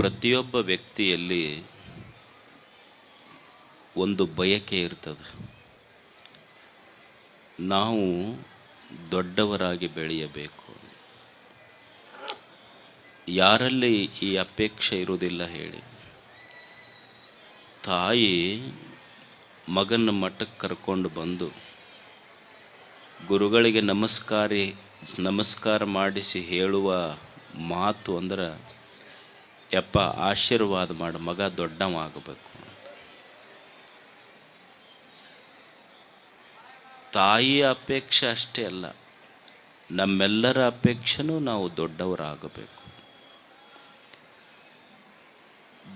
ಪ್ರತಿಯೊಬ್ಬ ವ್ಯಕ್ತಿಯಲ್ಲಿ ಒಂದು ಬಯಕೆ ಇರ್ತದೆ. ನಾವು ದೊಡ್ಡವರಾಗಿ ಬೆಳೆಯಬೇಕು. ಯಾರಲ್ಲಿ ಈ ಅಪೇಕ್ಷೆ ಇರುವುದಿಲ್ಲ ಹೇಳಿ. ತಾಯಿ ಮಗನ ಮಠಕ್ಕೆ ಕರ್ಕೊಂಡು ಬಂದು ಗುರುಗಳಿಗೆ ನಮಸ್ಕಾರಿ, ನಮಸ್ಕಾರ ಮಾಡಿಸಿ ಹೇಳುವ ಮಾತು ಅಂದ್ರೆ ಯಪ್ಪ, ಆಶೀರ್ವಾದ ಮಾಡು, ಮಗ ದೊಡ್ಡವಾಗಬೇಕು. ತಾಯಿಯ ಅಪೇಕ್ಷೆ ಅಷ್ಟೇ ಅಲ್ಲ, ನಮ್ಮೆಲ್ಲರ ಅಪೇಕ್ಷೆನೂ ನಾವು ದೊಡ್ಡವರಾಗಬೇಕು.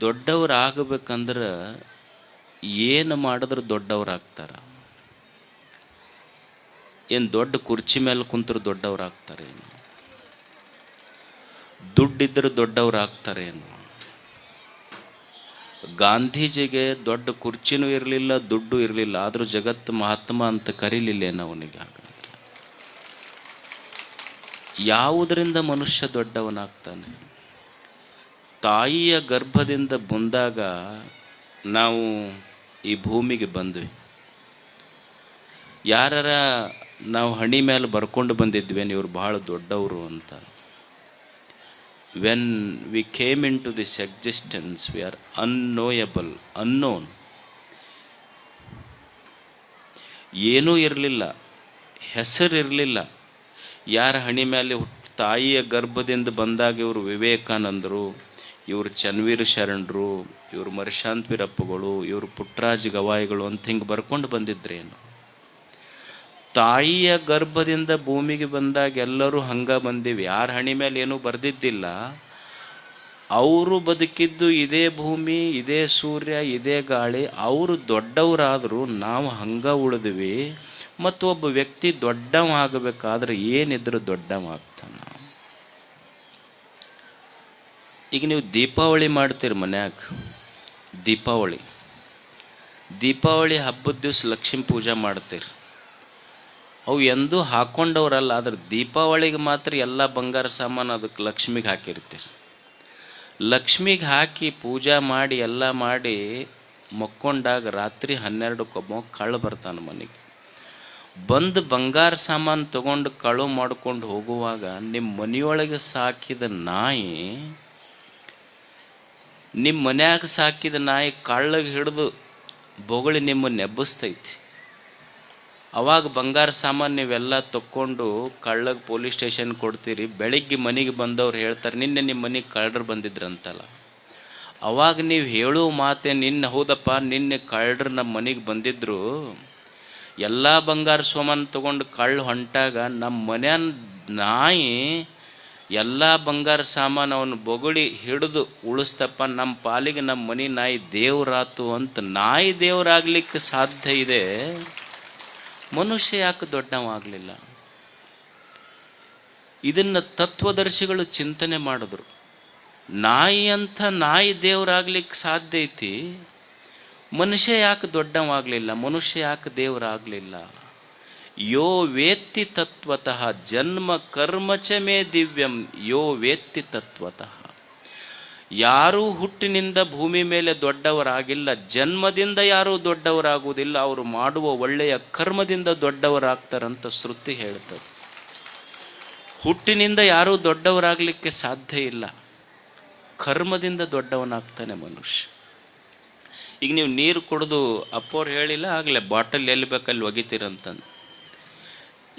ದೊಡ್ಡವರಾಗಬೇಕಂದ್ರೆ ಏನು ಮಾಡಿದ್ರೆ ದೊಡ್ಡವರಾಗ್ತಾರ? ಏನು ದೊಡ್ಡ ಕುರ್ಚಿ ಮೇಲೆ ಕುಂತರು ದೊಡ್ಡವರಾಗ್ತಾರೆ ಏನು? ದುಡ್ಡಿದ್ರೆ ದೊಡ್ಡವರಾಗ್ತಾರೇನು ಗಾಂಧೀಜಿಗೆ ದೊಡ್ಡ ಕುರ್ಚಿನೂ ಇರಲಿಲ್ಲ, ದುಡ್ಡು ಇರಲಿಲ್ಲ. ಆದರೂ ಜಗತ್ತು ಮಹಾತ್ಮ ಅಂತ ಕರೀಲಿಲ್ಲೇನು ಅವನಿಗೆ ಹಾಗಾದ್ರೆ. ಯಾವುದರಿಂದ ಮನುಷ್ಯ ದೊಡ್ಡವನಾಗ್ತಾನೆ? ತಾಯಿಯ ಗರ್ಭದಿಂದ ಬಂದಾಗ ನಾವು ಈ ಭೂಮಿಗೆ ಬಂದ್ವಿ. ಯಾರ ನಾವು ಹಣಿ ಮೇಲೆ ಬರ್ಕೊಂಡು ಬಂದಿದ್ವಿ ಇವ್ರು ಬಹಳ ದೊಡ್ಡವರು ಅಂತ. When we came into this existence, we are unknowable, unknown. ಏನೂ ಇರಲಿಲ್ಲ ಹೆಸರಿರಲಿಲ್ಲ ಯಾರ ಹಣಿ ಮೇಲೆ ತಾಯಿಯ ಗರ್ಭದಿಂದ ಬಂದಾಗ ಇವರು ವಿವೇಕಾನಂದರು ಇವರು ಚನ್ವೀರ ಶರಣರು ಇವರು ಮರಿಶಾಂತ್ ವೀರಪ್ಪಗಳು ಇವರು ಪುಟ್ಟರಾಜ್ ಗವಾಯಿಗಳು ಅಂತ ಹಿಂಗೆ ಬರ್ಕೊಂಡು ಬಂದಿದ್ರೇನು ತಾಯಿಯ ಗರ್ಭದಿಂದ ಭೂಮಿಗೆ ಬಂದಾಗ ಎಲ್ಲರೂ ಹಂಗ ಬಂದೀವಿ. ಯಾರ ಹಣಿ ಮೇಲೆ ಏನೂ ಬರೆದಿದ್ದಿಲ್ಲ. ಅವರು ಬದುಕಿದ್ದು ಇದೇ ಭೂಮಿ, ಇದೇ ಸೂರ್ಯ, ಇದೇ ಗಾಳಿ. ಅವರು ದೊಡ್ಡವರಾದರೂ ನಾವು ಹಂಗ ಉಳಿದ್ವಿ. ಮತ್ತು ಒಬ್ಬ ವ್ಯಕ್ತಿ ದೊಡ್ಡವ ಆಗಬೇಕಾದ್ರೆ ಏನಿದ್ರು ದೊಡ್ಡವ ಆಗ್ತಾನ ಈಗ ನೀವು ದೀಪಾವಳಿ ಮಾಡ್ತೀರಿ ಮನ್ಯಾಗ. ದೀಪಾವಳಿ. ದೀಪಾವಳಿ ಹಬ್ಬದ ದಿವಸ ಲಕ್ಷ್ಮೀ ಪೂಜೆ ಮಾಡ್ತೀರಿ. ಅವು ಎಂದೂ ಹಾಕೊಂಡವ್ರಲ್ಲ, ಆದ್ರೆ ದೀಪಾವಳಿಗೆ ಮಾತ್ರ ಎಲ್ಲ ಬಂಗಾರ ಸಾಮಾನು ಅದಕ್ಕೆ ಲಕ್ಷ್ಮಿಗೆ ಹಾಕಿರ್ತೀರಿ. ಲಕ್ಷ್ಮಿಗೆ ಹಾಕಿ ಪೂಜಾ ಮಾಡಿ ಎಲ್ಲ ಮಾಡಿ ಮಕ್ಕೊಂಡಾಗ ರಾತ್ರಿ ಹನ್ನೆರಡಕ್ಕೊಬ್ಬ ಕಳ್ಳು ಬರ್ತಾನೆ ಮನೆಗೆ. ಬಂದು ಬಂಗಾರ ಸಾಮಾನು ತಗೊಂಡು ಕಳು ಮಾಡ್ಕೊಂಡು ಹೋಗುವಾಗ ನಿಮ್ಮ ಮನೆಯೊಳಗೆ ಸಾಕಿದ ನಾಯಿ, ನಿಮ್ಮ ಮನ್ಯಾಗ ಸಾಕಿದ ನಾಯಿ ಕಳ್ಳಗೆ ಹಿಡಿದು ಬೊಗಳಿ ನಿಮ್ಮನ್ನು ಎಬ್ಬಿಸ್ತೈತಿ ಅವಾಗ ಬಂಗಾರ ಸಾಮಾನು ನೀವೆಲ್ಲ ತಕ್ಕೊಂಡು ಕಳ್ಳಗೆ ಪೊಲೀಸ್ ಸ್ಟೇಷನ್ ಕೊಡ್ತೀರಿ, ಬೆಳಿಗ್ಗೆ ಮನೆಗೆ ಬಂದವ್ರು ಹೇಳ್ತಾರೆ, ನಿನ್ನೆ ನಿಮ್ಮ ಮನೆಗೆ ಕಳ್ಳರು ಬಂದಿದ್ರಂತಲ್ಲ. ಅವಾಗ ನೀವು ಹೇಳೋ ಮಾತೆ ನಿನ್ನೆ ಹೌದಪ್ಪ, ನಿನ್ನೆ ಕಳ್ಳರು ನಮ್ಮ ಮನೆಗೆ ಬಂದಿದ್ರು. ಎಲ್ಲ ಬಂಗಾರ ಸಾಮಾನು ತೊಗೊಂಡು ಕಳ್ಳು ಹೊಂಟಾಗ ನಮ್ಮ ಮನೆಯ ನಾಯಿ ಎಲ್ಲ ಬಂಗಾರ ಸಾಮಾನು ಅವನು ಬೊಗಳಿ ಹಿಡಿದು ಉಳಿಸ್ತಪ್ಪ ನಮ್ಮ ಪಾಲಿಗೆ ನಮ್ಮ ಮನೆ ನಾಯಿ ದೇವರಾತು ಅಂತ ನಾಯಿ ದೇವರಾಗ್ಲಿಕ್ಕೆ ಸಾಧ್ಯ ಇದೆ. ಮನುಷ್ಯ ಯಾಕೆ ದೊಡ್ಡವಾಗಲಿಲ್ಲ? ಇದನ್ನು ತತ್ವದರ್ಶಿಗಳು ಚಿಂತನೆ ಮಾಡಿದ್ರು. ನಾಯಿ ಅಂಥ ನಾಯಿ ದೇವರಾಗ್ಲಿಕ್ಕೆ ಸಾಧ್ಯ ಐತಿ? ಮನುಷ್ಯ ಯಾಕೆ ದೊಡ್ಡವಾಗಲಿಲ್ಲ? ಮನುಷ್ಯ ಯಾಕೆ ದೇವರಾಗಲಿಲ್ಲ? ಯೋ ವೇತ್ತಿ ತತ್ವತಃ ಜನ್ಮ ಕರ್ಮಚ ಮೇ ದಿವ್ಯಂ, ಯೋ ವೇತ್ತಿ ತತ್ವತಃ. ಯಾರೂ ಹುಟ್ಟಿನಿಂದ ಭೂಮಿ ಮೇಲೆ ದೊಡ್ಡವರಾಗಿಲ್ಲ. ಜನ್ಮದಿಂದ ಯಾರೂ ದೊಡ್ಡವರಾಗುವುದಿಲ್ಲ. ಅವರು ಮಾಡುವ ಒಳ್ಳೆಯ ಕರ್ಮದಿಂದ ದೊಡ್ಡವರಾಗ್ತಾರಂತ ಶ್ರುತಿ ಹೇಳ್ತದೆ. ಹುಟ್ಟಿನಿಂದ ಯಾರೂ ದೊಡ್ಡವರಾಗಲಿಕ್ಕೆ ಸಾಧ್ಯ ಇಲ್ಲ. ಕರ್ಮದಿಂದ ದೊಡ್ಡವನಾಗ್ತಾನೆ ಮನುಷ್ಯ. ಈಗ ನೀವು ನೀರು ಕುಡಿದು ಅಪ್ಪವ್ರು ಹೇಳಿಲ್ಲ, ಆಗಲೇ ಬಾಟಲ್ ಎಲ್ಲಿ ಬೇಕಲ್ಲಿ ಒಗಿತೀರಂತಂದು.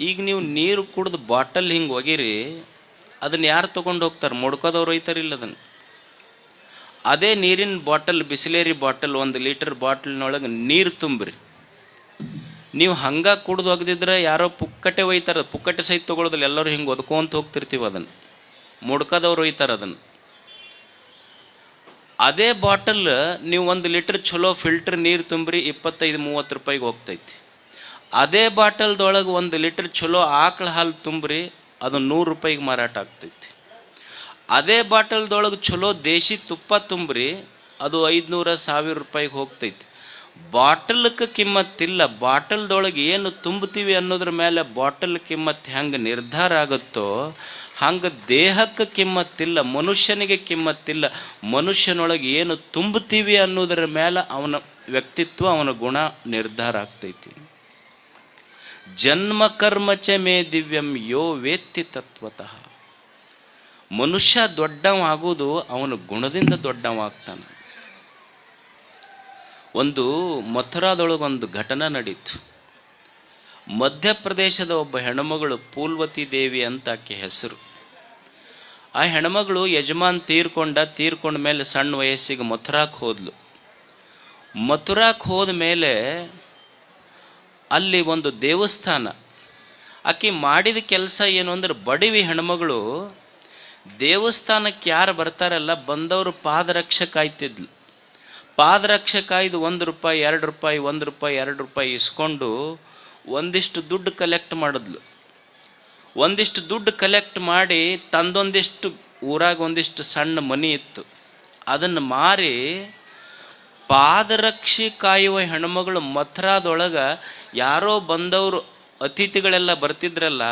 ಈಗ ನೀವು ನೀರು ಕುಡಿದು ಬಾಟಲ್ ಹಿಂಗೆ ಒಗಿರಿ, ಅದನ್ನ ಯಾರು ತೊಗೊಂಡು ಹೋಗ್ತಾರೆ ಮುಡ್ಕೋದವ್ರು ಒಯ್ತಾರಿಲ್ಲ ಅದನ್ನು. ಅದೇ ನೀರಿನ ಬಾಟಲ್, ಬಿಸಿಲೇರಿ ಬಾಟಲ್, ಒಂದು ಲೀಟರ್ ಬಾಟಲ್ನೊಳಗೆ ನೀರು ತುಂಬ್ರಿ. ನೀವು ಹಂಗೆ ಕುಡ್ದು ಒಗ್ದಿದ್ರೆ ಯಾರೋ ಪುಕ್ಕಟೆ ಒಯ್ತಾರ, ಪುಕ್ಕಟೆ ಸಹಿತ ತೊಗೊಳೋದಿಲ್ಲ, ಎಲ್ಲರೂ ಹಿಂಗೆ ಒದ್ಕೊಂತ ಹೋಗ್ತಿರ್ತೀವಿ ಅದನ್ನು. ಮುಡ್ಕದವ್ರು ಒಯ್ತಾರ ಅದನ್ನು. ಅದೇ ಬಾಟಲ್ ನೀವು ಒಂದು ಲೀಟರ್ ಚಲೋ ಫಿಲ್ಟರ್ ನೀರು ತುಂಬ್ರಿ, ಇಪ್ಪತ್ತೈದು, ಮೂವತ್ತು ರೂಪಾಯಿಗೆ ಹೋಗ್ತೈತಿ. ಅದೇ ಬಾಟಲ್ದೊಳಗೆ ಒಂದು ಲೀಟರ್ ಚಲೋ ಆಕಳ ಹಾಲು ತುಂಬ್ರಿ, ಅದು ನೂರು ರೂಪಾಯಿಗೆ ಮಾರಾಟ ಆಗ್ತೈತಿ. ಅದೇ ಬಾಟಲ್ದೊಳಗೆ ಚಲೋ ದೇಶಿ ತುಪ್ಪ ತುಂಬ್ರಿ, ಅದು ಐದುನೂರ ಸಾವಿರ ರೂಪಾಯಿಗೆ ಹೋಗ್ತೈತಿ. ಬಾಟಲ್ಕ್ಕೆ ಕಿಮ್ಮತ್ತಿಲ್ಲ ಬಾಟಲ್ದೊಳಗೆ ಏನು ತುಂಬುತ್ತೀವಿ ಅನ್ನೋದ್ರ ಮೇಲೆ ಬಾಟಲ್ ಕಿಮ್ಮತ್ತು ಹೆಂಗೆ ನಿರ್ಧಾರ ಆಗುತ್ತೋ, ಹಂಗೆ ದೇಹಕ್ಕೆ ಕಿಮ್ಮತ್ತಿಲ್ಲ ಮನುಷ್ಯನಿಗೆ ಕಿಮ್ಮತ್ತಿಲ್ಲ ಮನುಷ್ಯನೊಳಗೆ ಏನು ತುಂಬುತ್ತೀವಿ ಅನ್ನೋದರ ಮೇಲೆ ಅವನ ವ್ಯಕ್ತಿತ್ವ, ಅವನ ಗುಣ ನಿರ್ಧಾರ ಆಗ್ತೈತಿ. ಜನ್ಮ ಕರ್ಮಚ ಮೇ ದಿವ್ಯಂ ಯೋ ವೇತ್ತಿ ತತ್ವತಃ. ಮನುಷ್ಯ ದೊಡ್ಡವಾಗುವುದು ಅವನ ಗುಣದಿಂದ ದೊಡ್ಡವಾಗ್ತಾನೆ. ಒಂದು ಮಥುರಾದೊಳಗೊಂದು ಘಟನೆ ನಡೀತು. ಮಧ್ಯಪ್ರದೇಶದ ಒಬ್ಬ ಹೆಣ್ಮಗಳು ಪೂಲ್ವತಿ ದೇವಿ ಅಂತ ಆಕೆ ಹೆಸರು. ಆ ಹೆಣ್ಮಗಳು ಯಜಮಾನ್ ತೀರ್ಕೊಂಡ ತೀರ್ಕೊಂಡ ಮೇಲೆ ಸಣ್ಣ ವಯಸ್ಸಿಗೆ ಮಥುರಾಕ್ಕೆ ಹೋದ್ಲು. ಮಥುರಾಕ್ ಹೋದ ಮೇಲೆ ಅಲ್ಲಿ ಒಂದು ದೇವಸ್ಥಾನ. ಆಕೆ ಮಾಡಿದ ಕೆಲಸ ಏನು ಅಂದ್ರೆ ಬಡವಿ ಹೆಣ್ಮಗಳು ದೇವಸ್ಥಾನಕ್ಕೆ ಯಾರು ಬರ್ತಾರಲ್ಲ, ಬಂದವರು ಪಾದರಕ್ಷೆ ಕಾಯ್ತಿದ್ಲು ಪಾದರಕ್ಷೆ ಕಾಯ್ದು ಒಂದು ರೂಪಾಯಿ, ಎರಡು ರೂಪಾಯಿ, ಒಂದು ರೂಪಾಯಿ, ಎರಡು ರೂಪಾಯಿ ಇಸ್ಕೊಂಡು ಒಂದಿಷ್ಟು ದುಡ್ಡು ಕಲೆಕ್ಟ್ ಮಾಡಿದ್ಲು. ಒಂದಿಷ್ಟು ದುಡ್ಡು ಕಲೆಕ್ಟ್ ಮಾಡಿ ತಂದೊಂದಿಷ್ಟು, ಊರಾಗ ಒಂದಿಷ್ಟು ಸಣ್ಣ ಮನಿ ಇತ್ತು. ಅದನ್ನು ಮಾರಿ ಪಾದರಕ್ಷೆ ಕಾಯುವ ಹೆಣ್ಮಗಳು ಮಥುರಾದೊಳಗೆ ಯಾರೋ ಬಂದವರು ಅತಿಥಿಗಳೆಲ್ಲ ಬರ್ತಿದ್ರಲ್ಲ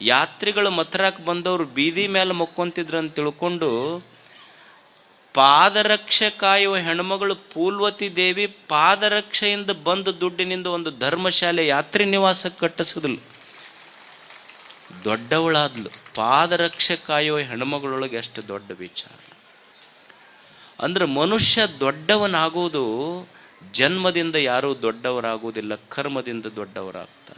ಯಾತ್ರಿಗಳು ಮಥುರಾಕ್ ಬಂದವರು ಬೀದಿ ಮೇಲೆ ಮಕ್ಕೊಂತಿದ್ರು ಅಂತ ತಿಳ್ಕೊಂಡು ಪಾದರಕ್ಷೆ ಕಾಯುವ ಹೆಣ್ಮಗಳು ಪೂಲ್ವತಿ ದೇವಿ ಪಾದರಕ್ಷೆಯಿಂದ ಬಂದ ದುಡ್ಡಿನಿಂದ ಒಂದು ಧರ್ಮಶಾಲೆ ಯಾತ್ರಿ ನಿವಾಸ ಕಟ್ಟಿಸಿದ್ಲು. ದೊಡ್ಡವಳಾದ್ಲು. ಪಾದರಕ್ಷೆ ಕಾಯುವ ಹೆಣ್ಮಗಳೊಳಗೆ ಎಷ್ಟು ದೊಡ್ಡ ವಿಚಾರ. ಅಂದ್ರೆ ಮನುಷ್ಯ ದೊಡ್ಡವನಾಗುವುದು ಜನ್ಮದಿಂದ ಯಾರೂ ದೊಡ್ಡವರಾಗುವುದಿಲ್ಲ ಕರ್ಮದಿಂದ ದೊಡ್ಡವರಾಗ್ತಾರೆ.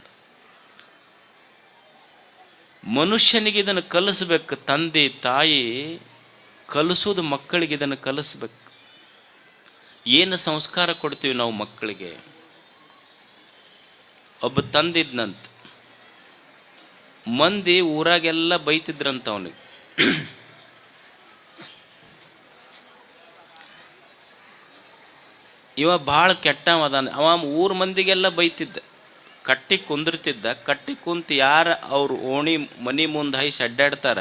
ಮನುಷ್ಯನಿಗೆ ಇದನ್ನು ಕಲಿಸ್ಬೇಕು, ತಂದೆ, ತಾಯಿ ಕಲಿಸೋದು ಮಕ್ಕಳಿಗೆ ಇದನ್ನು ಕಲಿಸ್ಬೇಕು. ಏನು ಸಂಸ್ಕಾರ ಕೊಡ್ತೀವಿ ನಾವು ಮಕ್ಕಳಿಗೆ? ಒಬ್ಬ ತಂದಿದ್ನಂತ. ಮಂದಿ ಊರಾಗೆಲ್ಲ ಬೈತಿದ್ರಂತ ಅವನಿಗೆ. ಇವ ಭಾಳ ಕೆಟ್ಟವ ಅದಾನ ಅವ ಊರ್ ಮಂದಿಗೆಲ್ಲ ಬೈತಿದ್ದ. ಕಟ್ಟಿ ಕುಂದಿರ್ತಿದ್ದ, ಕಟ್ಟಿ ಕುಂತು ಯಾರು ಅವ್ರ ಓಣಿ ಮನಿ ಮುಂದೆ ಹೈಸಿ ಅಡ್ಡಾಡ್ತಾರ,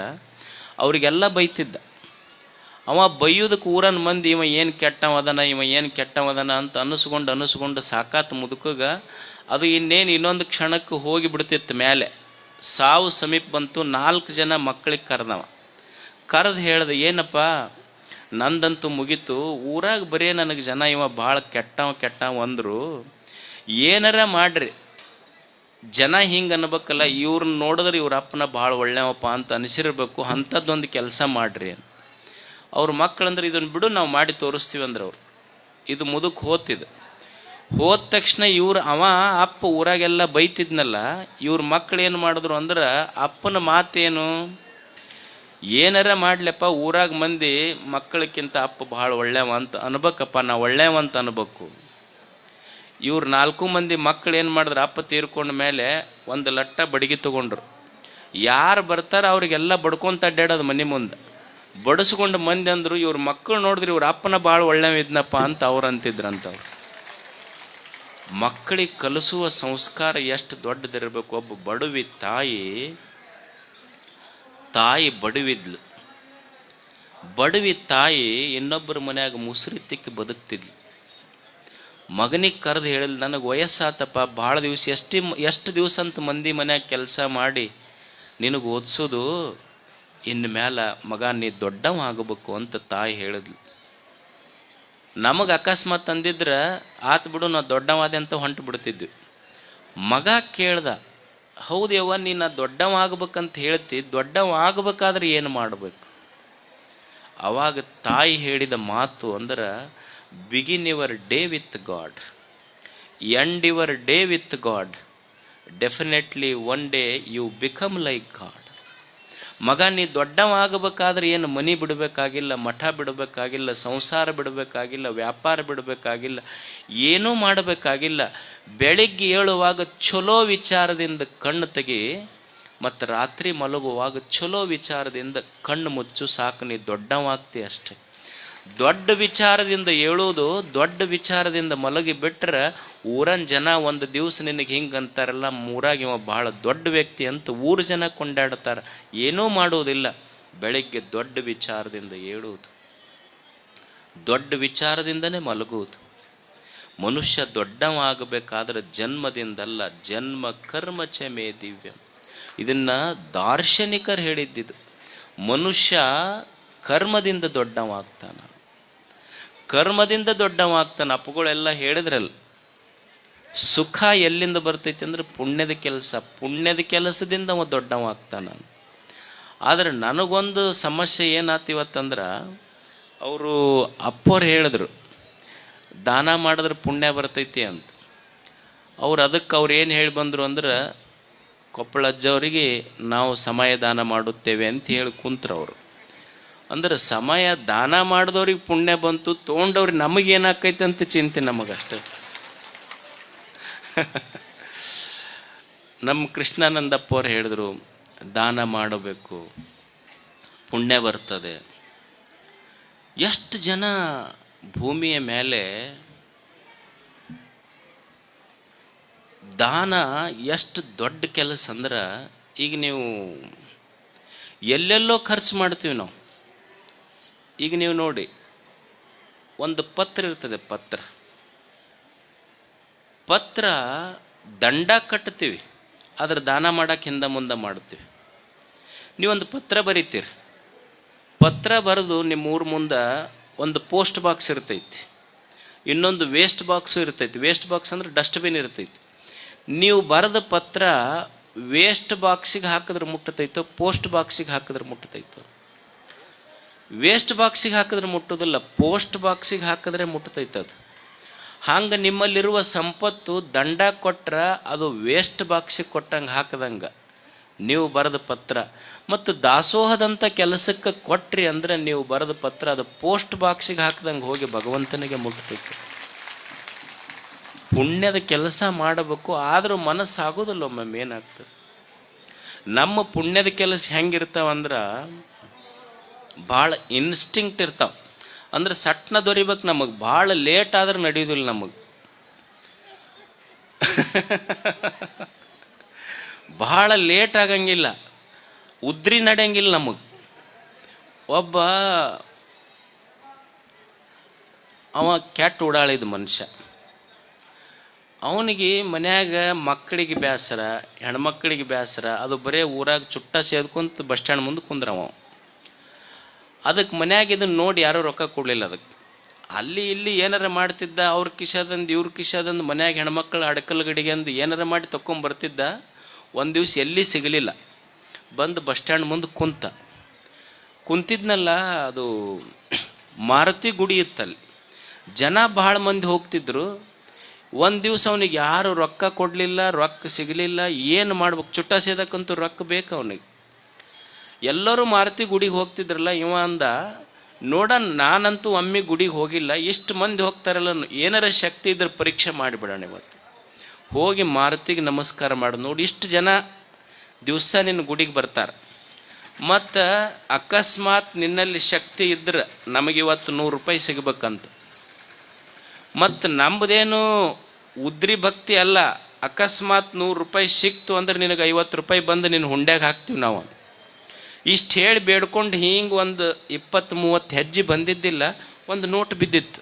ಅವ್ರಿಗೆಲ್ಲ ಬೈತಿದ್ದ. ಅವ ಬೈಯೋದಕ್ಕೆ ಊರನ್ ಮಂದಿ, ಇವ ಏನು ಕೆಟ್ಟವದನ, ಇವ ಏನು ಕೆಟ್ಟವದನ ಅಂತ ಅನ್ನಿಸ್ಕೊಂಡು ಅನ್ನಿಸ್ಕೊಂಡು ಸಾಕಾತ್ ಮುದುಕಗ, ಅದು ಇನ್ನೇನು ಇನ್ನೊಂದು ಕ್ಷಣಕ್ಕೆ ಹೋಗಿ ಬಿಡ್ತಿತ್ತು ಮೇಲೆ ಸಾವು ಸಮೀಪ ಬಂತು, ನಾಲ್ಕು ಜನ ಮಕ್ಕಳಿಗೆ ಕರೆದವ. ಕರೆದು ಹೇಳ್ದೆ, ಏನಪ್ಪ, ನಂದಂತೂ ಮುಗೀತು, ಊರಾಗ ಬರೀ ನನಗೆ ಜನ ಇವ ಭಾಳ ಕೆಟ್ಟವ ಕೆಟ್ಟವ ಅಂದರು, ಏನಾರ ಮಾಡ್ರಿ ಜನ ಹಿಂಗೆ ಅನ್ಬೇಕಲ್ಲ ಇವ್ರನ್ನ ನೋಡಿದ್ರೆ ಇವ್ರ ಅಪ್ಪನ ಭಾಳ ಒಳ್ಳೆಯವಪ್ಪ ಅಂತ ಅನಿಸಿರ್ಬೇಕು, ಅಂಥದ್ದೊಂದು ಕೆಲಸ ಮಾಡ್ರಿ ಅವ್ರ ಮಕ್ಕಳಂದ್ರೆ ಇದನ್ನು ಬಿಡು, ನಾವು ಮಾಡಿ ತೋರಿಸ್ತೀವಿ ಅಂದ್ರೆ ಅವ್ರು. ಇದು ಮುದುಕ್ ಹೋತಿದ್ದು ಹೋದ ತಕ್ಷಣ ಇವ್ರು ಅವ, ಅಪ್ಪ ಊರಾಗೆಲ್ಲ ಬೈತಿದ್ನಲ್ಲ, ಇವ್ರ ಮಕ್ಕಳು ಏನು ಮಾಡಿದ್ರು ಅಂದ್ರೆ, ಅಪ್ಪನ ಮಾತೇನು, ಏನಾರ ಮಾಡ್ಲಪ್ಪ, ಊರಾಗ ಮಂದಿ ಮಕ್ಕಳಕ್ಕಿಂತ ಅಪ್ಪ ಭಾಳ ಒಳ್ಳೆಯವ ಅಂತ ಅನ್ಬೇಕಪ್ಪ, ನಾ ಒಳ್ಳೆಯವ ಅಂತ ಅನ್ಬೇಕು. ಇವ್ರು ನಾಲ್ಕು ಮಂದಿ ಮಕ್ಕಳು ಏನು ಮಾಡಿದ್ರು, ಅಪ್ಪ ತೀರ್ಕೊಂಡ ಮೇಲೆ ಒಂದು ಲಟ್ಟ ಬಡಿಗೆ ತಗೊಂಡ್ರು. ಯಾರು ಬರ್ತಾರ ಅವ್ರಿಗೆಲ್ಲ ಬಡ್ಕೊಂತ ಅಡ್ಡಾಡೋದು ಮನೆ ಮುಂದೆ. ಬಡಿಸ್ಕೊಂಡು ಮಂದಿ ಅಂದರು, ಇವ್ರ ಮಕ್ಕಳು ನೋಡಿದ್ರೆ ಇವ್ರ ಅಪ್ಪನ ಭಾಳ ಒಳ್ಳೆವಿದ್ನಪ್ಪ ಅಂತ ಅವ್ರು ಅಂತಿದ್ರಂತವ್ರು. ಮಕ್ಕಳಿಗೆ ಕಲಿಸುವ ಸಂಸ್ಕಾರ ಎಷ್ಟು ದೊಡ್ಡದಿರಬೇಕು. ಒಬ್ಬ ಬಡವಿ ತಾಯಿ ತಾಯಿ ಬಡವಿದ್ಲು. ಬಡವಿ ತಾಯಿ ಇನ್ನೊಬ್ಬರ ಮನೆಯಾಗ ಮುಸುರಿ ತಿಕ್ಕಿ ಬದುಕ್ತಿದ್ಲು. ಮಗನಿಗೆ ಕರೆದು ಹೇಳಿದ್ಲು, ನನಗೆ ವಯಸ್ಸಾತಪ್ಪ, ಭಾಳ ದಿವಸ ಎಷ್ಟು ಎಷ್ಟು ದಿವಸ ಅಂತ ಮಂದಿ ಮನ್ಯಾಗ ಕೆಲಸ ಮಾಡಿ ನಿನಗೆ ಓದಿಸೋದು ಇನ್ನು ಮ್ಯಾಲ ಮಗ ನೀ ದೊಡ್ಡವ ಆಗಬೇಕು ಅಂತ ತಾಯಿ ಹೇಳಿದ್ಲು. ನಮಗೆ ಅಕಸ್ಮಾತ್ ಅಂದಿದ್ರೆ, ಆತ್ ಬಿಡು, ನಾ ದೊಡ್ಡವಾದೆ ಅಂತ ಹೊಂಟು ಬಿಡ್ತಿದ್ವಿ. ಮಗ ಕೇಳ್ದ, ಹೌದು ಯವ್ವ ನೀನು ದೊಡ್ಡವ ಆಗ್ಬೇಕಂತ ಹೇಳ್ತಿ, ದೊಡ್ಡವ ಆಗ್ಬೇಕಾದ್ರೆ ಏನು ಮಾಡಬೇಕು? ಅವಾಗ ತಾಯಿ ಹೇಳಿದ ಮಾತು ಅಂದ್ರೆ begin your day with God end your day with God definitely one day you become like God ಮಗ ನೀ ದೊಡ್ಡವ ಆಗಬೇಕಾದ್ರೆ ಏನು? ಮನಿ ಬಿಡಬೇಕಾಗಿಲ್ಲ, ಮಠ ಬಿಡಬೇಕಾಗಿಲ್ಲ, ಸಂಸಾರ ಬಿಡಬೇಕಾಗಿಲ್ಲ, ವ್ಯಾಪಾರ ಬಿಡಬೇಕಾಗಿಲ್ಲ, ಏನೂ ಮಾಡಬೇಕಾಗಿಲ್ಲ. ಬೆಳಿಗ್ಗೆ ಏಳುವಾಗ ಚಲೋ ವಿಚಾರದಿಂದ ಕಣ್ಣು ತೆಗಿ, ಮತ್ತು ರಾತ್ರಿ ಮಲಗುವಾಗ ಚಲೋ ವಿಚಾರದಿಂದ ಕಣ್ಣು ಮುಚ್ಚು, ಸಾಕು, ನೀ ದೊಡ್ಡವಾಗ್ತಿ ಅಷ್ಟೆ. ದೊಡ್ಡ ವಿಚಾರದಿಂದ ಹೇಳೋದು ದೊಡ್ಡ ವಿಚಾರದಿಂದ ಮಲಗಿ ಬಿಟ್ರೆ ಊರನ್ ಜನ ಒಂದು ದಿವಸ ನಿನಗೆ ಹಿಂಗೆ ಅಂತಾರಲ್ಲ, ಮೂರಾಗಿ ಇವ ಭಾಳ ದೊಡ್ಡ ವ್ಯಕ್ತಿ ಅಂತ ಊರು ಜನ ಕೊಂಡಾಡ್ತಾರೆ. ಏನೂ ಮಾಡೋದಿಲ್ಲ ಬೆಳಗ್ಗೆ ದೊಡ್ಡ ವಿಚಾರದಿಂದ ಹೇಳುವುದು, ದೊಡ್ಡ ವಿಚಾರದಿಂದನೇ ಮಲಗುವುದು. ಮನುಷ್ಯ ದೊಡ್ಡವಾಗಬೇಕಾದ್ರೆ ಜನ್ಮದಿಂದಲ್ಲ, ಜನ್ಮ ಕರ್ಮ ಚಮೆ ದಿವ್ಯ. ಇದನ್ನ ದಾರ್ಶನಿಕರು ಹೇಳಿದ್ದಿದ್ದು, ಮನುಷ್ಯ ಕರ್ಮದಿಂದ ದೊಡ್ಡವಾಗ್ತಾನ. ಕರ್ಮದಿಂದ ದೊಡ್ಡವಾಗ್ತಾನೆ. ಅಪ್ಪಗಳೆಲ್ಲ ಹೇಳಿದ್ರಲ್ಲ, ಸುಖ ಎಲ್ಲಿಂದ ಬರ್ತೈತಿ ಅಂದ್ರೆ ಪುಣ್ಯದ ಕೆಲಸ, ಪುಣ್ಯದ ಕೆಲಸದಿಂದ ಅವ ದೊಡ್ಡವಾಗ್ತಾನ. ಆದ್ರೆ ನನಗೊಂದು ಸಮಸ್ಯೆ ಏನಾತಿವತ್ತಂದ್ರೆ ಅವರು ಅಪ್ಪವ್ರು ಹೇಳಿದ್ರು, ದಾನ ಮಾಡಿದ್ರೆ ಪುಣ್ಯ ಬರ್ತೈತಿ ಅಂತ. ಅವ್ರು ಅದಕ್ಕೆ ಅವ್ರು ಏನು ಹೇಳಿ ಬಂದರು ಅಂದ್ರೆ ಕೊಪ್ಪಳ ಅಜ್ಜವರಿಗೆ ನಾವು ಸಮಯ ದಾನ ಮಾಡುತ್ತೇವೆ ಅಂತ ಹೇಳಿ ಕುಂತ್ರು ಅವರು. ಅಂದ್ರೆ ಸಮಯ ದಾನ ಮಾಡಿದವ್ರಿಗೆ ಪುಣ್ಯ ಬಂತು, ತೊಗೊಂಡವ್ರಿಗೆ ನಮಗೇನಾಕೈತೆ ಅಂತ ಚಿಂತೆ ನಮಗಷ್ಟೆ. ನಮ್ಮ ಕೃಷ್ಣಾನಂದಪ್ಪ ಅವ್ರು ಹೇಳಿದ್ರು, ದಾನ ಮಾಡಬೇಕು, ಪುಣ್ಯ ಬರ್ತದೆ. ಎಷ್ಟು ಜನ ಭೂಮಿಯ ಮೇಲೆ ದಾನ, ಎಷ್ಟು ದೊಡ್ಡ ಕೆಲಸ ಅಂದ್ರೆ ಈಗ ನೀವು ಎಲ್ಲೆಲ್ಲೋ ಖರ್ಚು ಮಾಡ್ತೀವಿ ನಾವು. ಈಗ ನೀವು ನೋಡಿ, ಒಂದು ಪತ್ರ ಇರ್ತದೆ, ಪತ್ರ. ಪತ್ರ ದಂಡ ಕಟ್ತೀವಿ ಅದ್ರ ದಾನ ಮಾಡಕ್ಕೆ ಹಿಂದೆ ಮುಂದೆ ಮಾಡ್ತೀವಿ ನೀವೊಂದು ಪತ್ರ ಬರೀತೀರಿ. ಪತ್ರ ಬರೆದು ನಿಮ್ಮ ಊರ ಮುಂದೆ ಒಂದು ಪೋಸ್ಟ್ ಬಾಕ್ಸ್ ಇರ್ತೈತಿ. ಇನ್ನೊಂದು ವೇಸ್ಟ್ ಬಾಕ್ಸು ಇರ್ತೈತಿ. ವೇಸ್ಟ್ ಬಾಕ್ಸ್ ಅಂದ್ರೆ ಡಸ್ಟ್ಬಿನ್ ಇರ್ತೈತಿ. ನೀವು ಬರೆದ ಪತ್ರ ವೇಸ್ಟ್ ಬಾಕ್ಸಿಗೆ ಹಾಕಿದ್ರೆ ಮುಟ್ಟತೈತೋ, ಪೋಸ್ಟ್ ಬಾಕ್ಸಿಗೆ ಹಾಕಿದ್ರೆ ಮುಟ್ಟತೈತೋ? ವೇಸ್ಟ್ ಬಾಕ್ಸಿಗೆ ಹಾಕಿದ್ರೆ ಮುಟ್ಟೋದಿಲ್ಲ ಪೋಸ್ಟ್ ಬಾಕ್ಸಿಗೆ ಹಾಕಿದ್ರೆ ಮುಟ್ಟತೈತದು ಹಂಗೆ ನಿಮ್ಮಲ್ಲಿರುವ ಸಂಪತ್ತು ದಂಡ ಕೊಟ್ರ ಅದು ವೇಸ್ಟ್ ಬಾಕ್ಸಿಗೆ ಕೊಟ್ಟಂಗೆ ಹಾಕದಂಗೆ. ನೀವು ಬರೆದ ಪತ್ರ. ಮತ್ತು ದಾಸೋಹದಂಥ ಕೆಲಸಕ್ಕೆ ಕೊಟ್ರಿ ಅಂದ್ರೆ ನೀವು ಬರೆದ ಪತ್ರ ಅದು ಪೋಸ್ಟ್ ಬಾಕ್ಸಿಗೆ ಹಾಕ್ದಂಗೆ ಹೋಗಿ ಭಗವಂತನಿಗೆ ಮುಟ್ತೈತೆ. ಪುಣ್ಯದ ಕೆಲಸ ಮಾಡಬೇಕು, ಆದರೂ ಮನಸ್ಸಾಗೋದಿಲ್ಲ ಒಮ್ಮೊಮ್ಮೆ ಏನಾಗ್ತದೆ ನಮ್ಮ ಪುಣ್ಯದ ಕೆಲಸ ಹೆಂಗಿರ್ತಾವಂದ್ರೆ ಭಾಳ ಇನ್ಸ್ಟಿಂಕ್ಟ್ ಇರ್ತಾವ. ಅಂದ್ರೆ ಸಟ್ನ ದೊರಿಬೇಕು ನಮಗೆ, ಭಾಳ ಲೇಟ್ ಆದ್ರೆ ನಡೆಯೋದಿಲ್ಲ ನಮಗೆ. ಭಾಳ ಲೇಟ್ ಆಗಂಗಿಲ್ಲ. ಉದ್ರಿ ನಡೆಯಂಗಿಲ್ಲ ನಮಗೆ. ಒಬ್ಬ, ಅವ ಕೆಟ್ಟ ಓಡಾಳಿದ ಮನುಷ್ಯ. ಅವನಿಗೆ ಮನ್ಯಾಗ ಮಕ್ಕಳಿಗೆ ಬೇಸರ ಹೆಣ್ಮಕ್ಳಿಗೆ ಬೇಸರ ಅದು ಬರೇ ಊರಾಗ ಚುಟ್ಟ ಸೇದ್ಕೊಂತ ಬಸ್ ಸ್ಟ್ಯಾಂಡ್ ಮುಂದೆ ಕುಂದ್ರವ ಅದಕ್ಕೆ ಮನ್ಯಾಗ ಇದನ್ನು ನೋಡಿ ಯಾರೂ ರೊಕ್ಕ ಕೊಡಲಿಲ್ಲ ಅದಕ್ಕೆ. ಅಲ್ಲಿ ಇಲ್ಲಿ ಏನಾರ ಮಾಡ್ತಿದ್ದ ಅವ್ರ ಕಿಶದಂದು, ಇವ್ರ ಕಿಶಾದಂದು, ಮನ್ಯಾಗ ಹೆಣ್ಮಕ್ಳು ಅಡಕಲ್ ಗಡಿಗೆ ಅಂದು ಏನಾರ ಮಾಡಿ ತಕ್ಕೊಂಬರ್ತಿದ್ದ ಒಂದು ದಿವ್ಸ ಎಲ್ಲಿ ಸಿಗಲಿಲ್ಲ. ಬಂದು ಬಸ್ ಸ್ಟ್ಯಾಂಡ್ ಮುಂದೆ ಕುಂತ. ಕುಂತಿದ್ನಲ್ಲ, ಅದು ಮಾರುತಿ ಗುಡಿ ಇತ್ತಲ್ಲಿ. ಜನ ಭಾಳ ಮಂದಿ ಹೋಗ್ತಿದ್ರು. ಒಂದು ದಿವಸ ಅವನಿಗೆ ಯಾರು ರೊಕ್ಕ ಕೊಡಲಿಲ್ಲ, ರೊಕ್ಕ ಸಿಗಲಿಲ್ಲ, ಏನು ಮಾಡ್ಬೇಕು? ಚುಟ್ಟ ಸೇದಕ್ಕಂತೂ ರೊಕ್ಕ ಬೇಕು ಅವನಿಗೆ. ಎಲ್ಲರೂ ಮಾರುತಿ ಗುಡಿಗೆ ಹೋಗ್ತಿದ್ರಲ್ಲ, ಇವ ಅಂದ ನೋಡ ನಾನಂತೂ ಒಮ್ಮೆ ಗುಡಿಗೆ ಹೋಗಿಲ್ಲ ಎಷ್ಟು ಮಂದಿ ಹೋಗ್ತಾರಲ್ಲ, ಏನಾರ ಶಕ್ತಿ ಇದ್ರೆ ಪರೀಕ್ಷೆ ಮಾಡಿಬಿಡೋಣ ಇವತ್ತು. ಹೋಗಿ ಮಾರುತಿಗೆ ನಮಸ್ಕಾರ ಮಾಡಿ, ನೋಡಿ ಇಷ್ಟು ಜನ ದಿವಸ ನಿನ್ನ ಗುಡಿಗೆ ಬರ್ತಾರೆ. ಮತ್ತು ಅಕಸ್ಮಾತ್ ನಿನ್ನಲ್ಲಿ ಶಕ್ತಿ ಇದ್ರೆ ನಮಗಿವತ್ತು ನೂರು ರೂಪಾಯಿ ಸಿಗ್ಬೇಕಂತ. ಮತ್ತು ನಮ್ಮದೇನು ಉದ್ರಿ ಭಕ್ತಿ ಅಲ್ಲ, ಅಕಸ್ಮಾತ್ ನೂರು ರೂಪಾಯಿ ಸಿಕ್ತು ಅಂದ್ರೆ ನಿನಗೆ ಐವತ್ತು ರೂಪಾಯಿ ಬಂದು ನಿನ್ನ ಹುಂಡ್ಯಾಗ ಹಾಕ್ತೀವಿ ನಾವು. ಇಷ್ಟು ಹೇಳಿ ಬೇಡ್ಕೊಂಡು ಹಿಂಗೆ ಒಂದು ಇಪ್ಪತ್ತು ಮೂವತ್ತು ಹೆಜ್ಜೆ ಬಂದಿದ್ದಿಲ್ಲ, ಒಂದು ನೋಟ್ ಬಿದ್ದಿತ್ತು.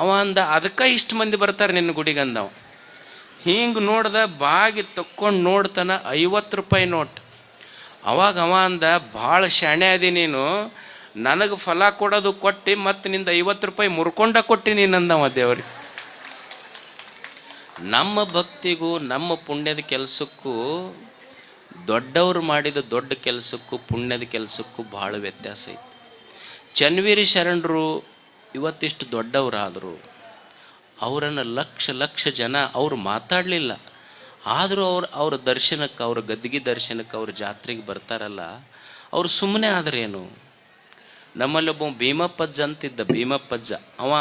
ಅವ ಅಂದ, ಅದಕ್ಕೆ ಇಷ್ಟು ಮಂದಿ ಬರ್ತಾರೆ ನಿನ್ನ ಗುಡಿಗೆ ಅಂದವ ಹಿಂಗೆ ನೋಡ್ದ ಬಾಗಿ ತಕ್ಕೊಂಡು ನೋಡ್ತಾನ ಐವತ್ತು ರೂಪಾಯಿ ನೋಟ್. ಅವಾಗ ಅವ ಅಂದ, ಭಾಳ ಶಾಣೆ ಅದಿ ನೀನು. ನನಗೆ ಫಲ ಕೊಡೋದು ಕೊಟ್ಟು ಮತ್ತು ನಿಂದ ಐವತ್ತು ರೂಪಾಯಿ ಮುರ್ಕೊಂಡ ಕೊಟ್ಟಿ ನೀನು ಅಂದವ ದೇವ್ರಿಗೆ ನಮ್ಮ ಭಕ್ತಿಗೂ, ನಮ್ಮ ಪುಣ್ಯದ ಕೆಲಸಕ್ಕೂ ದೊಡ್ಡವರು ಮಾಡಿದ ದೊಡ್ಡ ಕೆಲಸಕ್ಕೂ ಪುಣ್ಯದ ಕೆಲಸಕ್ಕೂ ಭಾಳ ವ್ಯತ್ಯಾಸ ಐತಿ. ಚನ್ವೀರಿ ಶರಣರು ಇವತ್ತಿಷ್ಟು ದೊಡ್ಡವರಾದರು, ಅವರನ್ನು ಲಕ್ಷ ಲಕ್ಷ ಜನ ಅವರು ಮಾತಾಡಲಿಲ್ಲ. ಆದರೂ ಅವ್ರು, ಅವ್ರ ದರ್ಶನಕ್ಕೆ, ಅವ್ರ ಗದ್ದಿಗೆ ದರ್ಶನಕ್ಕೆ ಅವ್ರ ಜಾತ್ರೆಗೆ ಬರ್ತಾರಲ್ಲ, ಅವರು ಸುಮ್ಮನೆ ಆದ್ರೇನು? ನಮ್ಮಲ್ಲಿ ಒಬ್ಬ ಭೀಮಪ್ಪಜ್ಜ ಅಂತಿದ್ದ, ಭೀಮಪ್ಪಜ್ಜ. ಅವ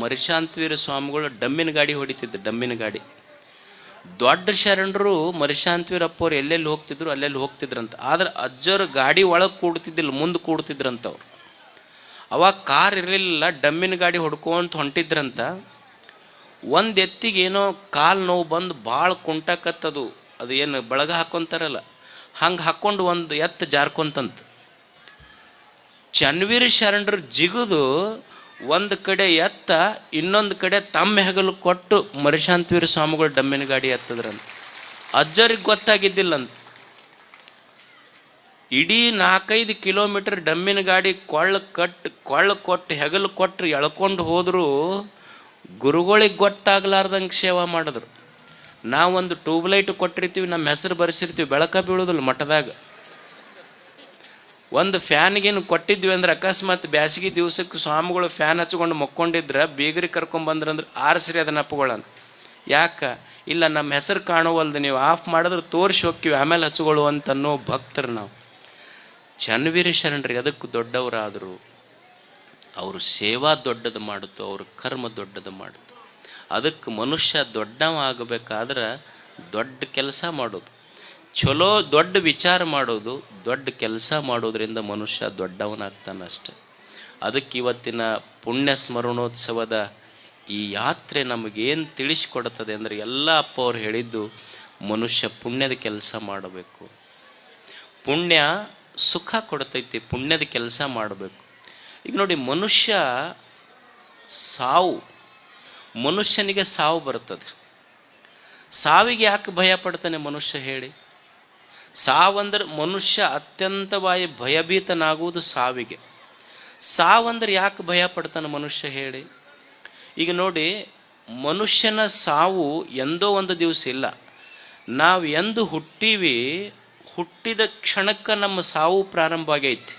ಮರಿಶಾಂತವೀರ ಸ್ವಾಮಿಗಳು ಡಮ್ಮಿನ ಗಾಡಿ ಹೊಡಿತಿದ್ದ, ಡಮ್ಮಿನ ಗಾಡಿ. ದೊಡ್ಡ ಶರಣರು ಮರಿಶಾಂತವೀರಪ್ಪವ್ರು ಎಲ್ಲೆಲ್ಲಿ ಹೋಗ್ತಿದ್ರು, ಅಲ್ಲೆಲ್ಲಿ ಹೋಗ್ತಿದ್ರಂತ. ಆದ್ರೆ ಅಜ್ಜರು ಗಾಡಿ ಒಳಗೆ ಕೂಡ್ತಿದ್ದಿಲ್ಲ, ಮುಂದೆ ಕೂಡ್ತಿದ್ರಂತ ಅವ್ರು ಅವಾಗ ಕಾರ್ ಇರಲಿಲ್ಲ, ಡಮ್ಮಿನ ಗಾಡಿ ಹೊಡ್ಕೊಂತ ಹೊಂಟಿದ್ರಂತ. ಒಂದು ಎತ್ತಿಗೇನೋ ಕಾಲು ನೋವು ಬಂದು ಭಾಳ ಕುಂಟಕತ್ತದು. ಅದು ಏನು ಬಳಗ ಹಾಕೊಂತಾರಲ್ಲ, ಹಂಗೆ ಹಾಕ್ಕೊಂಡು ಒಂದು ಎತ್ತು ಜಾರ್ಕೊಂತಂತ. ಚನ್ವೀರ್ ಶರಣರು ಜಿಗುದು ಒಂದು ಕಡೆ ಎತ್ತ, ಇನ್ನೊಂದು ಕಡೆ ತಮ್ಮ ಹೆಗಲು ಕೊಟ್ಟು ಮರಿಶಾಂತವೀರ ಸ್ವಾಮಿಗಳು ಡಮ್ಮಿನ ಗಾಡಿ ಎತ್ತದ್ರಂತ. ಅಜ್ಜರಿಗೆ ಗೊತ್ತಾಗಿದ್ದಿಲ್ಲಂತ. ಇಡೀ ನಾಲ್ಕೈದು ಕಿಲೋಮೀಟರ್ ಡಮ್ಮಿನ ಗಾಡಿ ಕೊಳ್ಳ ಕಟ್ಟು ಕೊಳ್ಳ ಕೊಟ್ಟು, ಹೆಗಲು ಕೊಟ್ಟು ಎಳ್ಕೊಂಡು ಹೋದರೂ ಗುರುಗಳಿಗೆ ಗೊತ್ತಾಗ್ಲಾರ್ದಂಗೆ ಸೇವಾ ಮಾಡಿದ್ರು. ನಾವೊಂದು ಟ್ಯೂಬ್ಲೈಟ್ ಕೊಟ್ಟಿರ್ತೀವಿ, ನಮ್ಮ ಹೆಸರು ಬರೆಸಿರ್ತೀವಿ, ಬೆಳಕ ಬೀಳೋದಿಲ್ಲ ಮಠದಾಗ. ಒಂದು ಫ್ಯಾನ್ಗೇನು ಕೊಟ್ಟಿದ್ವಿ ಅಂದ್ರೆ ಅಕಸ್ಮಾತ್ ಬ್ಯಾಸಿಗೆ ದಿವಸಕ್ಕೆ ಸ್ವಾಮಿಗಳು ಫ್ಯಾನ್ ಹಚ್ಕೊಂಡು ಮಕ್ಕೊಂಡಿದ್ರೆ ಬೀಗರಿ ಕರ್ಕೊಂಬಂದ್ರಂದ್ರೆ ಆರಿಸ್ರಿ ಅದನ್ನ ಅಪ್ಪುಗಳನ್ನು ಯಾಕ? ಇಲ್ಲ, ನಮ್ಮ ಹೆಸರು ಕಾಣುವಲ್ದು, ನೀವು ಆಫ್ ಮಾಡಿದ್ರೆ ತೋರಿಸಿ ಹೋಗ್ತೀವಿ, ಆಮೇಲೆ ಹಚ್ಕೊಳ್ಳು ಅಂತನ್ನೋ ಭಕ್ತರು ನಾವು. ಚನ್ನವೀರ ಶರಣರಿ ಅದಕ್ಕೆ ದೊಡ್ಡವರಾದರು. ಅವರು ಸೇವಾ ದೊಡ್ಡದು ಮಾಡಿತು ಅವ್ರ ಕರ್ಮ ದೊಡ್ಡದು ಮಾಡಿತು ಅದಕ್ಕೆ ಮನುಷ್ಯ ದೊಡ್ಡವ ಆಗಬೇಕಾದ್ರೆ ದೊಡ್ಡ ಕೆಲಸ ಮಾಡೋದು. ಚಲೋ ದೊಡ್ಡ ವಿಚಾರ ಮಾಡೋದು, ದೊಡ್ಡ ಕೆಲಸ ಮಾಡೋದ್ರಿಂದ ಮನುಷ್ಯ ದೊಡ್ಡವನಾಗ್ತಾನೆ ಅಷ್ಟೆ. ಅದಕ್ಕೆ ಇವತ್ತಿನ ಪುಣ್ಯ ಸ್ಮರಣೋತ್ಸವದ ಈ ಯಾತ್ರೆ ನಮಗೇನು ತಿಳಿಸ್ಕೊಡ್ತದೆ ಅಂದರೆ ಎಲ್ಲ ಅಪ್ಪ ಅವ್ರು ಹೇಳಿದ್ದು ಮನುಷ್ಯ ಪುಣ್ಯದ ಕೆಲಸ ಮಾಡಬೇಕು. ಪುಣ್ಯ ಸುಖ ಕೊಡ್ತೈತಿ, ಪುಣ್ಯದ ಕೆಲಸ ಮಾಡಬೇಕು. ಈಗ ನೋಡಿ ಮನುಷ್ಯ ಸಾವು, ಮನುಷ್ಯನಿಗೆ ಸಾವು ಬರ್ತದೆ. ಸಾವಿಗೆ ಯಾಕೆ ಭಯ ಪಡ್ತಾನೆ ಮನುಷ್ಯ ಹೇಳಿ? ಸಾವಂದ್ರೆ ಮನುಷ್ಯ ಅತ್ಯಂತವಾಗಿ ಭಯಭೀತನಾಗುವುದು ಸಾವಿಗೆ. ಸಾವಂದ್ರೆ ಯಾಕೆ ಭಯ ಪಡ್ತಾನೆ ಮನುಷ್ಯ ಹೇಳಿ? ಈಗ ನೋಡಿ, ಮನುಷ್ಯನ ಸಾವು ಎಂದೋ ಒಂದು ದಿವಸ ಇಲ್ಲ. ನಾವು ಎಂದು ಹುಟ್ಟೀವಿ, ಹುಟ್ಟಿದ ಕ್ಷಣಕ್ಕೆ ನಮ್ಮ ಸಾವು ಪ್ರಾರಂಭ ಆಗೈತಿ.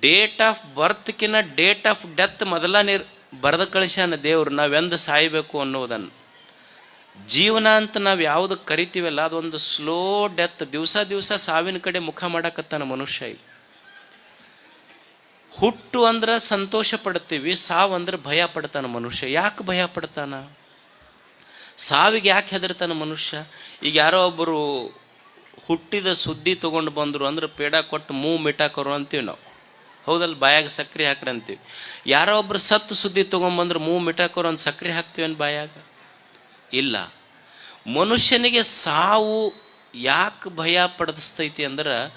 ಡೇಟ್ ಆಫ್ ಬರ್ತ್ಕಿನ ಡೇಟ್ ಆಫ್ ಡೆತ್ ಮೊದಲ ನೀರು ಬರೆದ ಕಳಿಸ್ಯಾನ ದೇವ್ರು ನಾವೆಂದು ಸಾಯಬೇಕು ಅನ್ನೋದನ್ನು. ಜೀವನ ಅಂತ ನಾವು ಯಾವುದು ಕರಿತೀವಲ್ಲ, ಅದೊಂದು ಸ್ಲೋ ಡೆತ್ ದಿವಸ ದಿವಸ ಸಾವಿನ ಕಡೆ ಮುಖ ಮಾಡಕತ್ತಾನ ಮನುಷ್ಯ ಈಗ ಹುಟ್ಟು ಅಂದ್ರೆ ಸಂತೋಷ ಪಡ್ತೀವಿ, ಸಾವು ಅಂದ್ರೆ ಭಯ ಪಡ್ತಾನ ಮನುಷ್ಯ. ಯಾಕೆ ಭಯ ಪಡ್ತಾನ? ಸಾವಿಗೆ ಯಾಕೆ ಹೆದರ್ತಾನ ಮನುಷ್ಯ? ಈಗ ಯಾರೋ ಒಬ್ಬರು ಹುಟ್ಟಿದ ಸುದ್ದಿ ತಗೊಂಡು ಬಂದರು ಅಂದ್ರೆ ಪೇಡ ಕೊಟ್ಟು ಮೂ ಮಿಟಾಕರು ಅಂತೀವಿ ನಾವು. ಹೌದಲ್ಲ ಬಾಯಾಗ ಸಕ್ರೆ ಹಾಕ್ರಿ ಅಂತೀವಿ. ಯಾರೋ ಒಬ್ರು ಸತ್ತು ಸುದ್ದಿ ತೊಗೊಂಬಂದ್ರೆ ಮೂ ಮಿಟಾಕರು ಅಂತ ಸಕ್ರೆ ಹಾಕ್ತೀವೇನು ಬಾಯಾಗ. ಇಲ್ಲ. ಮನುಷ್ಯನಿಗೆ ಸಾವು ಯಾಕೆ ಭಯ ಪಡಿಸ್ತೈತಿ ಅಂದ್ರೆ,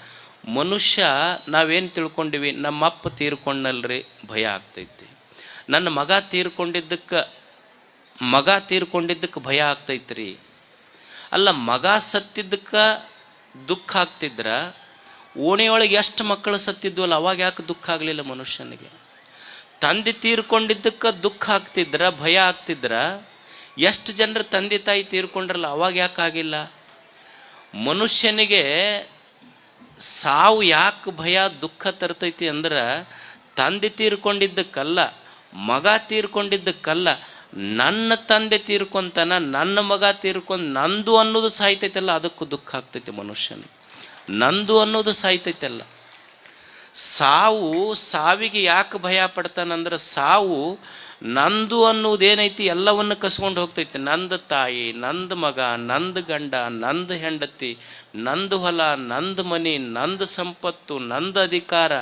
ಮನುಷ್ಯ ನಾವೇನು ತಿಳ್ಕೊಂಡಿವಿ ನಮ್ಮ ಅಪ್ಪ ತೀರ್ಕೊಂಡಲ್ರಿ, ಭಯ ಆಗ್ತೈತಿ. ನನ್ನ ಮಗ ತೀರ್ಕೊಂಡಿದ್ದಕ್ಕೆ ಮಗ ತೀರ್ಕೊಂಡಿದ್ದಕ್ಕೆ ಭಯ ಆಗ್ತೈತ್ರಿ. ಅಲ್ಲ, ಮಗ ಸತ್ತಿದ್ದಕ್ಕೆ ದುಃಖ ಆಗ್ತಿದ್ರ, ಓಣಿಯೊಳಗೆ ಎಷ್ಟು ಮಕ್ಕಳು ಸತ್ತಿದ್ವಲ್ಲ, ಅವಾಗ ಯಾಕೆ ದುಃಖ ಆಗಲಿಲ್ಲ ಮನುಷ್ಯನಿಗೆ? ತಂದೆ ತೀರ್ಕೊಂಡಿದ್ದಕ್ಕೆ ದುಃಖ ಆಗ್ತಿದ್ರ, ಭಯ ಆಗ್ತಿದ್ರ ಎಷ್ಟು ಜನರು ತಂದೆ ತಾಯಿ ತೀರ್ಕೊಂಡ್ರಲ್ಲ, ಅವಾಗ ಯಾಕೆ ಆಗಿಲ್ಲ? ಮನುಷ್ಯನಿಗೆ ಸಾವು ಯಾಕೆ ಭಯ, ದುಃಖ ತರ್ತೈತಿ ಅಂದ್ರೆ, ತಂದೆ ತೀರ್ಕೊಂಡಿದ್ದಕ್ಕಲ್ಲ, ಮಗ ತೀರ್ಕೊಂಡಿದ್ದಕ್ಕಲ್ಲ, ನನ್ನ ತಂದೆ ತೀರ್ಕೊಂತಾನ, ನನ್ನ ಮಗ ತೀರ್ಕೊಂಡು ನಂದು ಅನ್ನೋದು ಸಾಯ್ತೈತಲ್ಲ, ಅದಕ್ಕೂ ದುಃಖ ಆಗ್ತೈತಿ ಮನುಷ್ಯನ ನಂದು ಅನ್ನೋದು ಸಾಯ್ತೈತಲ್ಲ. ಸಾವು, ಸಾವಿಗೆ ಯಾಕೆ ಭಯ ಪಡ್ತಾನಂದ್ರೆ, ಸಾವು ನಂದು ಅನ್ನುವುದೇನೈತಿ ಎಲ್ಲವನ್ನು ಕಸ್ಕೊಂಡು ಹೋಗ್ತೈತಿ. ನಂದು ತಾಯಿ, ನಂದು ಮಗ, ನಂದು ಗಂಡ, ನಂದು ಹೆಂಡತಿ, ನಂದು ಹೊಲ, ನಂದು ಮನಿ, ನಂದು ಸಂಪತ್ತು, ನಂದು ಅಧಿಕಾರ.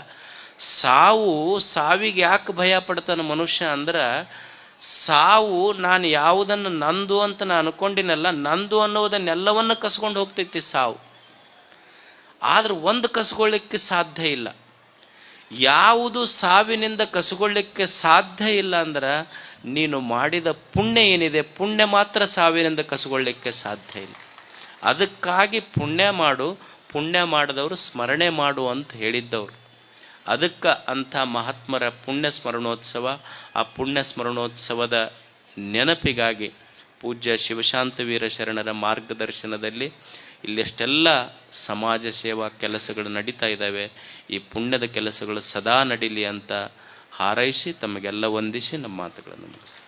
ಸಾವು ಸಾವಿಗೆ ಯಾಕೆ ಭಯ ಪಡ್ತಾನೆ ಮನುಷ್ಯ ಅಂದ್ರೆ, ಸಾವು ನಾನು ಯಾವುದನ್ನು ನಂದು ಅಂತ ನಾನು ಅನ್ಕೊಂಡಿನಲ್ಲ, ನಂದು ಅನ್ನೋದನ್ನೆಲ್ಲವನ್ನು ಕಸ್ಕೊಂಡು ಹೋಗ್ತೈತಿ ಸಾವು. ಆದ್ರೆ ಒಂದು ಕಸ್ಕೊಳ್ಳಿಕ್ಕೆ ಸಾಧ್ಯ ಇಲ್ಲ. ಯಾವುದು ಸಾವಿನಿಂದ ಕಸಗೊಳ್ಳಿಕ್ಕೆ ಸಾಧ್ಯ ಇಲ್ಲ ಅಂದ್ರೆ ನೀನು ಮಾಡಿದ ಪುಣ್ಯ ಏನಿದೆ, ಪುಣ್ಯ ಮಾತ್ರ ಸಾವಿನಿಂದ ಕಸಗೊಳ್ಳಿಕ್ಕೆ ಸಾಧ್ಯ ಇಲ್ಲ. ಅದಕ್ಕಾಗಿ ಪುಣ್ಯ ಮಾಡು, ಪುಣ್ಯ ಮಾಡಿದವರು ಸ್ಮರಣೆ ಮಾಡು ಅಂತ ಹೇಳಿದ್ದವರು. ಅದಕ್ಕೆ ಅಂಥ ಮಹಾತ್ಮರ ಪುಣ್ಯ ಸ್ಮರಣೋತ್ಸವ, ಆ ಪುಣ್ಯ ಸ್ಮರಣೋತ್ಸವದ ನೆನಪಿಗಾಗಿ ಪೂಜ್ಯ ಶಿವಶಾಂತವೀರ ಶರಣರ ಮಾರ್ಗದರ್ಶನದಲ್ಲಿ ಇಲ್ಲೆಷ್ಟೆಲ್ಲ ಸಮಾಜ ಸೇವಾ ಕೆಲಸಗಳು ನಡೀತಾ ಇದ್ದಾವೆ, ಈ ಪುಣ್ಯದ ಕೆಲಸಗಳು ಸದಾ ನಡೀಲಿ ಅಂತ ಹಾರೈಸಿ ತಮಗೆಲ್ಲ ವಂದಿಸಿ ನಮ್ಮ ಮಾತುಗಳನ್ನು ಮುಗಿಸ್ತೀನಿ